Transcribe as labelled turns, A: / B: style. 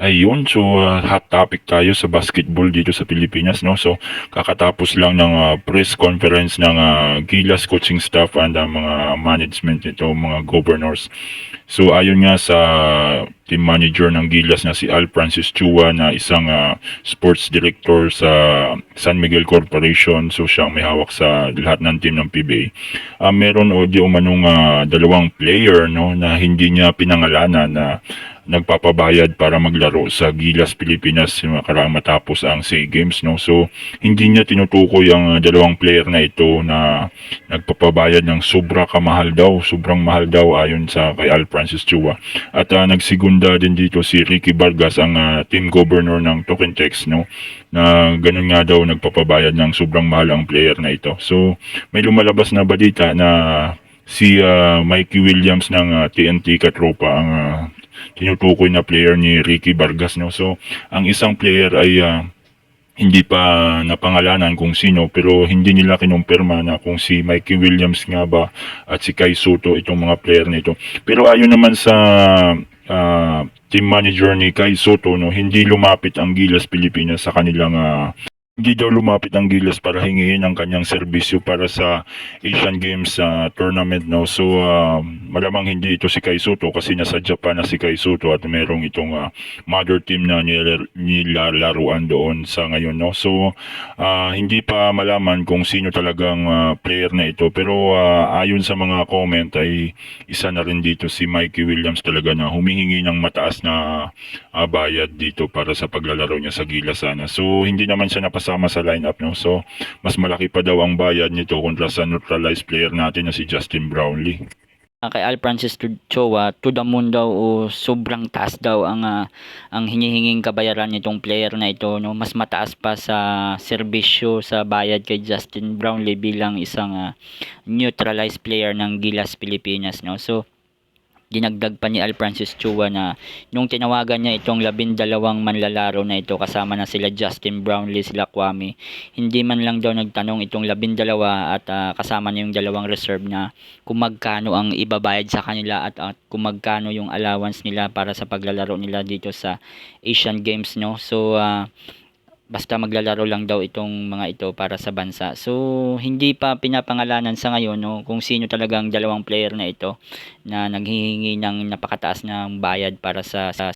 A: Ayun, so ah, hot topic tayo sa basketball dito sa Pilipinas, no? So, kakatapos lang ng ah, press conference ng ah, Gilas coaching staff and ang mga management nito, mga governors. So, ayon nga sa team manager ng Gilas na si Al Francis Chua na isang ah, sports director sa San Miguel Corporation. So, siya ang may hawak sa lahat ng team ng PBA. Ah, meron o di umanong ah, dalawang player, no, na hindi niya pinangalanan na nagpapabayad para maglaro sa Gilas Pilipinas yung karaang matapos ang SEA Games no so hindi niya tinutukoy ang uh, dalawang player na ito na nagpapabayad ng sobra kamahal daw sobrang mahal daw ayon sa kay Al Francis Chua at uh, nagsigunda din dito si Ricky Vargas ang uh, team governor ng Tokentex no? Na ganun nga daw nagpapabayad ng sobrang mahal ang player na ito. So may lumalabas na balita na si uh, Mikey Williams ng uh, TNT Katropa ang uh, tinutukoy na player ni Ricky Vargas no? So ang isang player ay ah, hindi pa napangalanan kung sino pero hindi nila kinumpirma na kung si Mikey Williams nga ba at si Kai Soto itong mga player nito pero ayon naman sa ah, team manager ni Kai Soto no hindi lumapit ang Gilas Pilipinas sa kanilang ah, hindi daw lumapit ang Gilas para hingin ang kanyang serbisyo para sa Asian Games ah, tournament no? So ah, malamang hindi ito si Kai Soto kasi nasa Japan na si Kai Soto at merong itong ah, mother team na nila- nilalaruan doon sa ngayon no? So ah, hindi pa malaman kung sino talagang ah, player na ito. Pero ah, ayon sa mga comment ay isa na rin dito si Mikey Williams talaga na humihingi ng mataas na ah, bayad dito para sa paglalaro niya sa Gilas sana so hindi naman siya napasama sa lineup no? So mas malaki pa daw ang bayad nito kontra sa neutralized player natin na si Justin Brownlee.
B: Kay Al Francis Chowa, to the moon daw o sobrang taas daw ang ah, ang hinihinging kabayaran nitong player na ito no? Mas mataas pa sa serbisyo sa bayad kay Justin Brownlee bilang isang ah, neutralized player ng Gilas Pilipinas no? So dinagdag pa ni Al Francis Chua na nung tinawagan niya itong labindalawang manlalaro na ito kasama na sila Justin Brownlee, sila Kwame hindi man lang daw nagtanong itong labindalawa at ah, kasama niya yung dalawang reserve na kung magkano ang ibabayad sa kanila at, at kung magkano yung allowance nila para sa paglalaro nila dito sa Asian Games no? So ah, basta maglalaro lang daw itong mga ito para sa bansa. So hindi pa pinapangalanan sa ngayon no kung sino talagang dalawang player na ito na naghihingi ng napakataas ng bayad para sa, sa